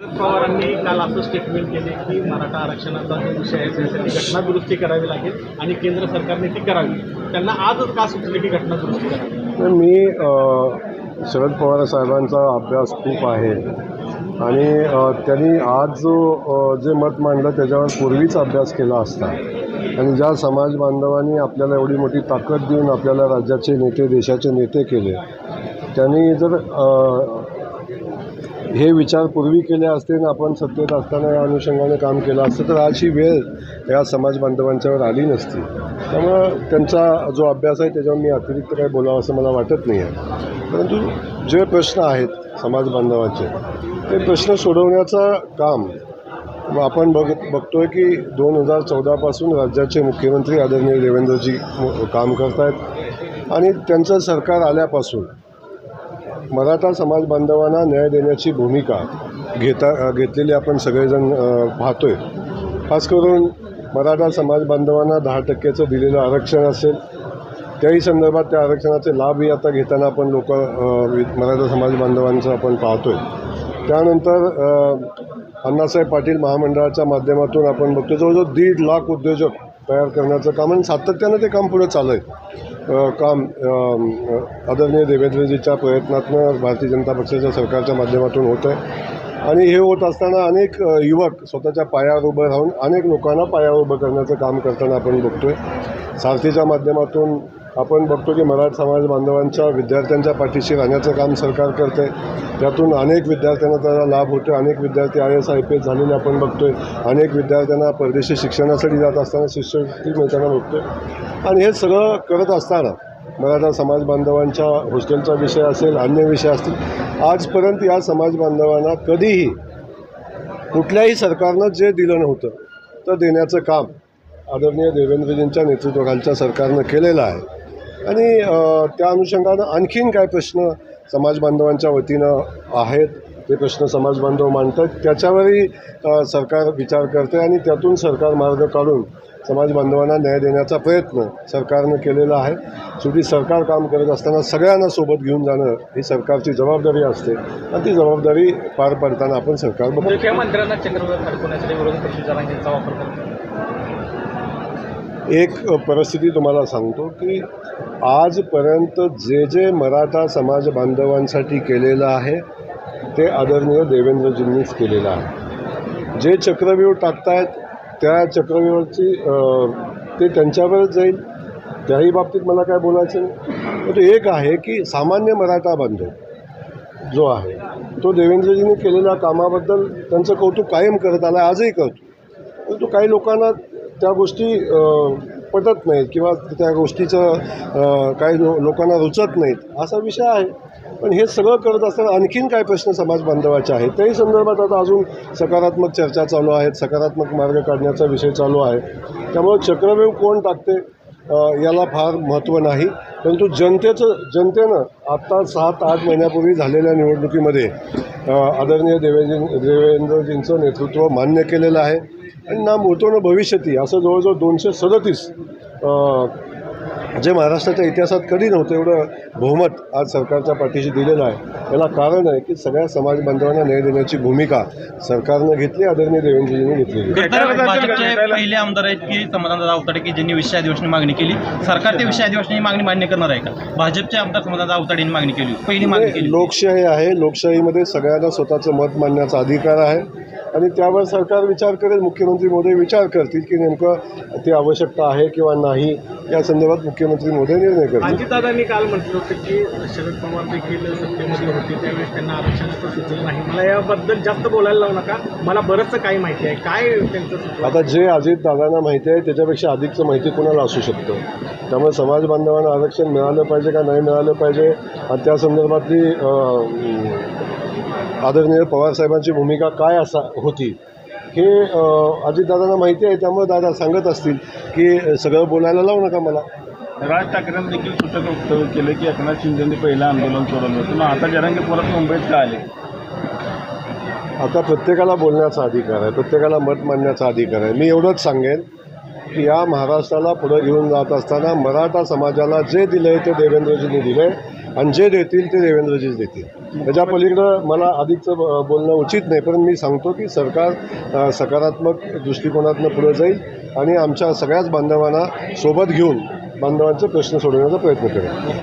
शरद पवारांनी काल असं स्टेटमेंट केले की मराठा आरक्षणाचा जो विषय आहे त्यासाठी घटनादुरुस्ती करावी लागेल आणि केंद्र सरकारने ती करावी. त्यांना आजच का सुचले की घटनादुरुस्ती करावी? मी शरद पवार साहेबांचा अभ्यास खूप आहे. आणि त्यांनी आज जो जे मत मांडलं त्याच्यावर पूर्वीच अभ्यास केला असता. आणि ज्या समाज बांधवांनी आपल्याला एवढी मोठी ताकद देऊन आपल्याला राज्याचे नेते देशाचे नेते केले त्यांनी जर हे विचार पूर्वी केले असते आणि आपण सत्तेत असताना या अनुषंगाने काम केलं असतं तर आज ही वेळ या समाज बांधवांच्यावर आली नसती. त्यामुळं त्यांचा जो अभ्यास आहे त्याच्यावर मी अतिरिक्त काही बोलावं असं मला वाटत नाही आहे. परंतु जे प्रश्न आहेत समाज बांधवांचे ते प्रश्न सोडवण्याचं काम आपण बघ बघतोय की दोन हजार चौदापासून राज्याचे मुख्यमंत्री आदरणीय देवेंद्रजी काम करत आहेत आणि त्यांचं सरकार आल्यापासून मराठा समाज बांधवांना न्याय देण्याची भूमिका घेता घेतलेली आपण सगळेजण पाहतो आहे खास करून मराठा समाज बांधवांना दहा टक्क्याचं दिलेलं आरक्षण असेल त्याही संदर्भात त्या आरक्षणाचे लाभही आता घेताना आपण लोक मराठा समाज बांधवांचं आपण आहे त्यानंतर अण्णासाहेब पाटील महामंडळाच्या माध्यमातून आपण बघतो जवळजवळ दीड लाख उद्योजक तयार करण्याचं काम आणि सातत्यानं ते काम पुढे चालू आहे. काम आदरणीय देवेंद्रजीच्या प्रयत्नातनं भारतीय जनता पक्षाच्या सरकारच्या माध्यमातून होत आहे. आणि हे होत असताना अनेक युवक स्वतःच्या पायावर उभं राहून अनेक लोकांना पायावर उभं करण्याचं काम करताना आपण बघतो आहे सारथीच्या माध्यमातून आपण बघतो की मराठा समाज बांधवांच्या विद्यार्थ्यांच्या पाठीशी राहण्याचं काम सरकार करते त्यातून अनेक विद्यार्थ्यांना त्याचा लाभ होतो अनेक विद्यार्थी I S I P S झालेले आपण बघतोय. अनेक विद्यार्थ्यांना परदेशी शिक्षणासाठी जात असताना शिष्यवृत्ती मिळताना बघतोय. आणि हे सगळं करत असताना मराठा समाज बांधवांच्या हॉस्टेलचा विषय असेल अन्य विषय असतील आजपर्यंत या समाज बांधवांना कधीही कुठल्याही सरकारनं जे दिलं नव्हतं तर देण्याचं काम आदरणीय देवेंद्रजींच्या नेतृत्वाखालच्या सरकारनं केलेलं आहे. आणि त्या अनुषंगानं आणखीन काय प्रश्न समाजबांधवांच्या वतीनं आहेत ते प्रश्न समाजबांधव मांडतात त्याच्यावरही सरकार विचार करते आणि त्यातून सरकार मार्ग काढून समाजबांधवांना न्याय देण्याचा प्रयत्न सरकारनं केलेला आहे. शेवटी सरकार काम करत असताना सगळ्यांना सोबत घेऊन जाणं ही सरकारची जबाबदारी असते आणि ती जबाबदारी पार पाडताना आपण सरकार बघतो. मुख्यमंत्र्यांना चक्रवर्ती विरोधी वापर करतो. एक परिस्थिती तुम्हाला सांगतो की आजपर्यंत जे जे मराठा समाज बांधवांसाठी केलेलं आहे ते आदरणीय देवेंद्रजींनीच केलेलं आहे. जे चक्रव्यूह टाकतायत त्या चक्रव्यूहाची ते त्यांच्यावरच जाईल. त्याही बाबतीत मला काय बोलायचं नाही. तो एक आहे की सामान्य मराठा बांधव जो आहे तो देवेंद्रजींनी केलेल्या कामाबद्दल त्यांचं कौतुक कायम करत आलं आजही करतो. परंतु काही लोकांना त्या गोष्टी पटत नाहीत किंवा त्या गोष्टीचं काही लो लोकांना रुचत नाहीत असा विषय आहे. पण हे सगळं करत असताना आणखीन काय प्रश्न समाज बांधवाचे आहेत. त्याही संदर्भात आता अजून सकारात्मक चर्चा चालू आहेत सकारात्मक मार्ग काढण्याचा विषय चालू आहे. त्यामुळे चक्रव्यूह कोण टाकते? याला फार महत्त्व नाही. परंतु जनतेचं जनतेनं आत्ता सात आठ महिन्यापूर्वी झालेल्या निवडणुकीमध्ये आदरणीय देवेंद्र देवेंद्रजींचं नेतृत्व मान्य केलेलं आहे. आणि ना मोठं न भविष्यती असं जवळजवळ दोनशे सदतीस जे महाराष्ट्राच्या इतिहासात कधी नव्हतं एवढं बहुमत आज सरकारच्या पाठीशी दिलेलं आहे. याला कारण आहे की सगळ्या समाज बांधवांना न्याय देण्याची भूमिका सरकारनं घेतली आदरणीय देवेंद्रजींनी भाजपचे पहिले आमदार आहेत की समाधानदादा अवताडे की ज्यांनी विषय अधिवेशनाची मागणी केली. सरकार ते विषय अधिवेशनाची मागणी मान्य करणार आहे का? भाजपचे आमदार समाधानदादा अवताडे यांनी मागणी केली. पहिली मागणी केली. लोकशाही आहे. लोकशाहीमध्ये सगळ्यांना स्वतःचं मत मांडण्याचा अधिकार आहे. आणि त्यावर सरकार विचार करेल मुख्यमंत्री महोदय विचार करतील की नेमकं ती आवश्यकता आहे किंवा नाही या संदर्भात मुख्यमंत्री महोदय निर्णय करतील. अजितदादांनी काल म्हटलं होतं की शरद पवार देखील सत्तेमध्ये होते त्यावेळेस त्यांना आरक्षणाचं सुचलं नाही. मला याबद्दल जास्त बोलायला लावू नका. मला बरंचसं काही माहिती आहे. काय त्यांचं आता जे अजित दादांना माहिती आहे त्याच्यापेक्षा अधिकचं माहिती कुणाला असू शकतं? त्यामुळे समाज बांधवांना आरक्षण मिळालं पाहिजे का नाही मिळालं पाहिजे? आणि त्या संदर्भातली आदरणीय पवारसाहेबांची भूमिका काय असा होती? हे अजितदादांना माहिती आहे त्यामुळे दादा सांगत असतील की सगळं बोलायला लावू नका मला. राज ठाकरेंनी देखील सूचक वक्तव्य केलं की एकनाथ शिंदेनी पहिलं आंदोलन सोडवलं होतं. मग आता जरांगे परत मुंबईत का आले? आता प्रत्येकाला बोलण्याचा अधिकार आहे प्रत्येकाला मत मांडण्याचा अधिकार आहे. मी एवढंच सांगेन या महाराष्ट्राला पुढं घेऊन जात असताना मराठा समाजाला जे दिलं आहे ते देवेंद्रजींनी दिलं आहे आणि जे देतील ते देवेंद्रजीच देतील. त्याच्या पलीकडं मला अधिकचं ब- बोलणं उचित नाही पण मी सांगतो की सरकार सकारात्मक दृष्टिकोनातनं पुढे जाईल आणि आमच्या सगळ्याच बांधवांना सोबत घेऊन बांधवांचे प्रश्न सोडवण्याचा प्रयत्न करेल.